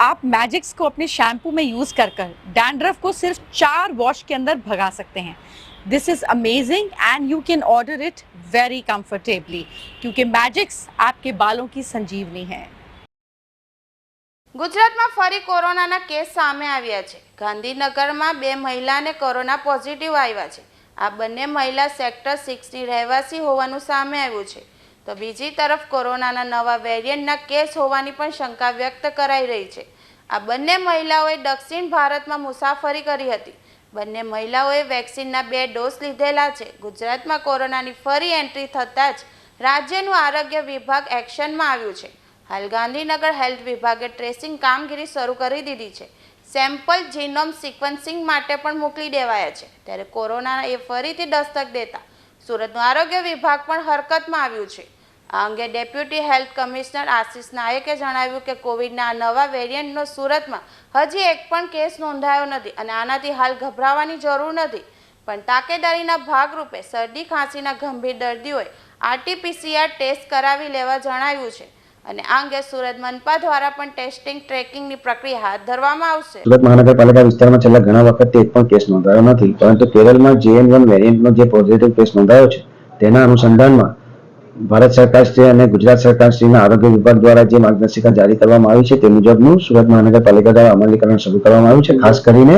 आप मैजिक्स को अपने शैम्पू में यूज़ कर कर डैंड्रफ को सिर्फ चार वॉश के अंदर भगा सकते हैं this is amazing and you can order it very comfortably क्योंकि मैजिक्स आपके बालों की संजीवनी है ગુજરાતમાં ફરી કોરોનાના કેસ સામે આવ્યા છે ગાંધીનગરમાં બે મહિલાને કોરોના પોઝિટિવ આવ્યા છે આ બંને મહિલા સેક્ટર સિક્સની રહેવાસી હોવાનું સામે આવ્યું છે તો બીજી તરફ કોરોનાના નવા વેરિયન્ટના કેસ હોવાની પણ શંકા વ્યક્ત કરાઈ રહી છે. આ બંને મહિલાઓએ દક્ષિણ ભારતમાં મુસાફરી કરી હતી. બંને મહિલાઓએ વેક્સિનના બે ડોઝ લીધેલા છે. ગુજરાતમાં કોરોનાની ફરી એન્ટ્રી થતાં જ રાજ્યનું આરોગ્ય વિભાગ એક્શનમાં આવ્યું છે. હાલ ગાંધીનગર હેલ્થ વિભાગે ટ્રેસિંગ કામગીરી શરૂ કરી દીધી છે. સેમ્પલ જીનોમ સિક્વન્સિંગ માટે પણ મોકલી દેવાયા છે. ત્યારે કોરોના એ ફરીથી દસ્તક દેતા સુરતનું આરોગ્ય વિભાગ પણ હરકતમાં આવ્યું છે. આ અંગે ડેપ્યુટી હેલ્થ કમિશનર આશિષ નાયકે જણાવ્યું કે કોવિડના નવા વેરિયન્ટનો સુરતમાં હજી એક પણ કેસ નોંધાયો નથી અને આનાથી હાલ ગભરાવાની જરૂર નથી. પણ તાકેદારીના ભાગરૂપે શરદી, ખાંસીના ગંભીર દર્દીઓએ આરટીપીસીઆર ટેસ્ટ કરાવી લેવા જણાવ્યું છે અને આ અંગે સુરત મનપા દ્વારા પણ ટેસ્ટિંગ, ટ્રેકિંગની પ્રક્રિયા હાથ ધરવામાં આવશે. સુરત મહાનગરપાલિકા વિસ્તારમાં છેલ્લા ઘણા વખતથી એક પણ કેસ નોંધાયો નથી, પરંતુ કેરળમાં જેએન વન વેરિયન્ટનો જે પોઝિટિવ કેસ નોંધાયો છે, તેના અનુસંધાનમાં ભારત સરકારશ્રી અને ગુજરાત સરકારશ્રીના આરોગ્ય વિભાગ દ્વારા જે માર્ગદર્શિકા જારી કરવામાં આવી છે તે મુજબનું સુરત મહાનગરપાલિકા દ્વારા અમલીકરણ શરૂ કરવામાં આવ્યું છે. ખાસ કરીને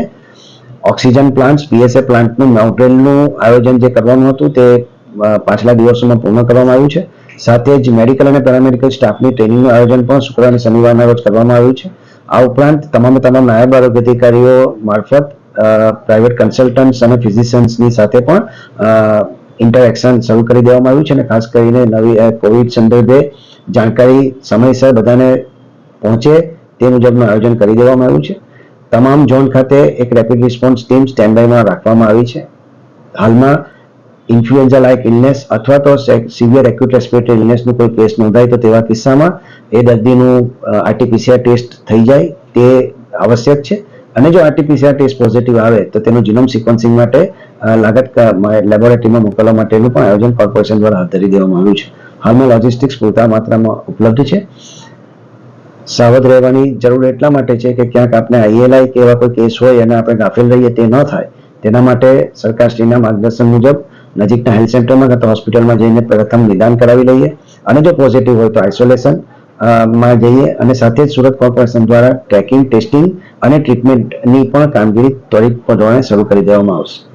ઓક્સિજન પ્લાન્ટ પીએસએ પ્લાન્ટનું માઉન્ટેનનું આયોજન જે કરવાનું હતું તે પાછલા દિવસોમાં પૂર્ણ કરવામાં આવ્યું છે. સાથે જ મેડિકલ અને પેરામેડિકલ સ્ટાફની ટ્રેનિંગનું આયોજન પણ શુક્ર અને શનિવારના રોજ કરવામાં આવ્યું છે. આ ઉપરાંત તમામે તમામ નાયબ આરોગ્ય અધિકારીઓ મારફત પ્રાઇવેટ કન્સલ્ટન્ટ્સ અને ફિઝિશિયન્સની સાથે પણ ઇન્ટરેક્શન શરૂ કરી દેવામાં આવ્યું છે અને ખાસ કરીને નવી કોવિડ સંદર્ભે જાણકારી સમયસર બધાને પહોંચે તે મુજબનું આયોજન કરી દેવામાં આવ્યું છે. તમામ ઝોન ખાતે એક રેપિડ રિસ્પોન્સ ટીમ સ્ટેન્ડબાયમાં રાખવામાં આવી છે. હાલમાં ઇન્ફ્લુએન્ઝા લાઇક ઇલનેસ અથવા તો સિવિયર એક્યુટ રેસ્પિરેટરી ઇલનેસનું કોઈ કેસ નોંધાય તો તેવા કિસ્સામાં એ દર્દીનું આરટીપીસીઆર ટેસ્ટ થઈ જાય તે આવશ્યક છે. અને જો આરટીપીસીઆર ટેસ્ટ પોઝિટિવ આવે તો તેનું જીનોમ સિક્વન્સિંગ માટે લાગત લેબોરેટરીમાં મોકલવા માટેનું પણ આયોજન કોર્પોરેશન દ્વારા હાથ ધરી દેવામાં આવ્યું છે. હાલમાં લોજિસ્ટિક્સ પૂરતા માત્રામાં ઉપલબ્ધ છે. સાવધ રહેવાની જરૂર એટલા માટે છે કે ક્યાંક આપણે આઈએલઆઈ કે એવા કોઈ કેસ હોય અને આપણે ગાફેલ રહીએ તે ન થાય. તેના માટે સરકારશ્રીના માર્ગદર્શન મુજબ નજીકના હેલ્થ સેન્ટરમાં અથવા હોસ્પિટલમાં જઈને પ્રથમ નિદાન કરાવી લઈએ. અને જો પોઝિટિવ હોય તો આઇસોલેશનમાં જઈએ અને સાથે જ સુરત કોર્પોરેશન દ્વારા ટ્રેકિંગ ટેસ્ટિંગ અને ટ્રીટમેન્ટની પણ કામગીરી ત્વરિત ધોરણે શરૂ કરી દેવામાં આવશે.